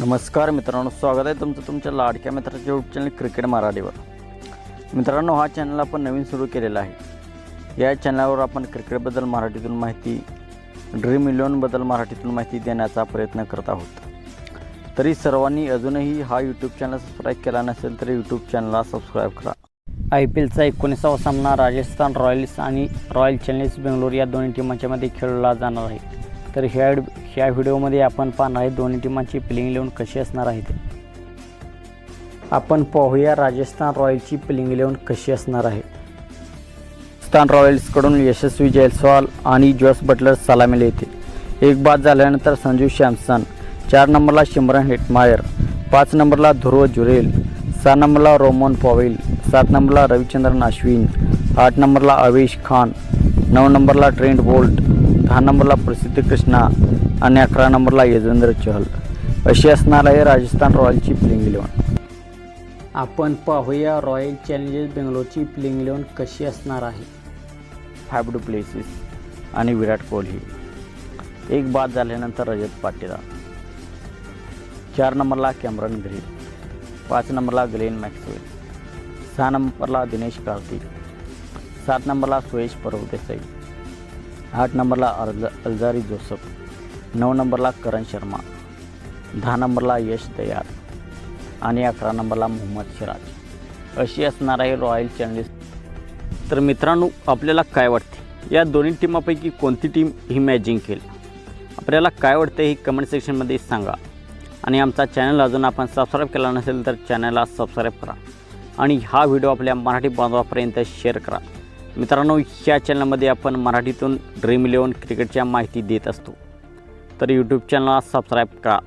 नमस्कार मित्रांनो स्वागत आहे तुमचं तुमच्या लाडक्या मित्राच्या यूट्यूब चॅनल क्रिकेट मराठीवर. मित्रांनो हा चॅनल आपण नवीन सुरू केलेला आहे. या चॅनलवर आपण क्रिकेटबद्दल मराठीतून माहिती ड्रीम इलेवनबद्दल मराठीतून माहिती देण्याचा प्रयत्न करत आहोत. तरी सर्वांनी अजूनही हा यूट्यूब चॅनल सबस्क्राईब केला नसेल तर यूट्यूब चॅनलला सबस्क्राईब करा. आय पी एलचा एकोणीसावा सामना राजस्थान रॉयल्स आणि रॉयल चॅलेंजर्स बेंगलोर या दोन्ही टीमांच्यामध्ये खेळला जाणार आहे. तर ह्या ह्या व्हिडिओमध्ये आपण पाहणार आहे दोन्ही टीमांची प्लेइंग इलेवन कशी असणार आहे ते आपण पाहूया राजस्थान रॉयल्सची प्लेइंग इलेवन कशी असणार आहे. राजस्थान रॉयल्सकडून यशस्वी जयस्वाल आणि जॉस बटलर सलामीला येते एक बाद झाल्यानंतर संजू सॅमसन चार नंबरला शिमरन हेटमायर पाच नंबरला ध्रुव जुरेल सहा नंबरला रोमन पॉवेल सात नंबरला रविचंद्रन अश्विन आठ नंबरला अवेश खान नऊ नंबरला ट्रेंट बोल्ट दहा नंबरला प्रसिद्ध कृष्णा आणि अकरा नंबरला यजेंद्र चहल. अशी असणार आहे राजस्थान रॉयलची प्लेइंग इलेव्हन. आपण पाहूया रॉयल चॅलेंजर्स बेंगलोरची प्लेइंग इलेव्हन कशी असणार आहे. फाईव्ह डू प्लेसेस आणि विराट कोहली. एक बाद झाल्यानंतर रजत पाटीदार. चार नंबरला कॅमरन ग्रीन. पाच नंबरला ग्लेन मॅक्सवेल. सहा नंबरला दिनेश कार्तिक. सात नंबरला सुयश परवदेसाई आठ नंबरला अर्ज अल्जारी जोसफ नऊ नंबरला करण शर्मा दहा नंबरला यश दयाल आणि अकरा नंबरला मोहम्मद सिराज अशी असणार आहे रॉयल चॅलेंजर्स तर मित्रांनो आपल्याला काय वाटते? या दोन्ही टीमापैकी कोणती टीम ही मॅच जिंकेल आपल्याला काय वाटतं हे कमेंट सेक्शनमध्ये सांगा. आणि आमचा चॅनल अजून आपण सबस्क्राईब केला नसेल तर चॅनलला सबस्क्राईब करा. आणि हा व्हिडिओ आपल्या मराठी बांधवापर्यंत शेअर करा. मित्रांनो ह्या चॅनलमध्ये आपण मराठीतून ड्रीम इलेवन क्रिकेटच्या माहिती देत असतो. तर यूट्यूब चॅनलला सबस्क्राईब करा.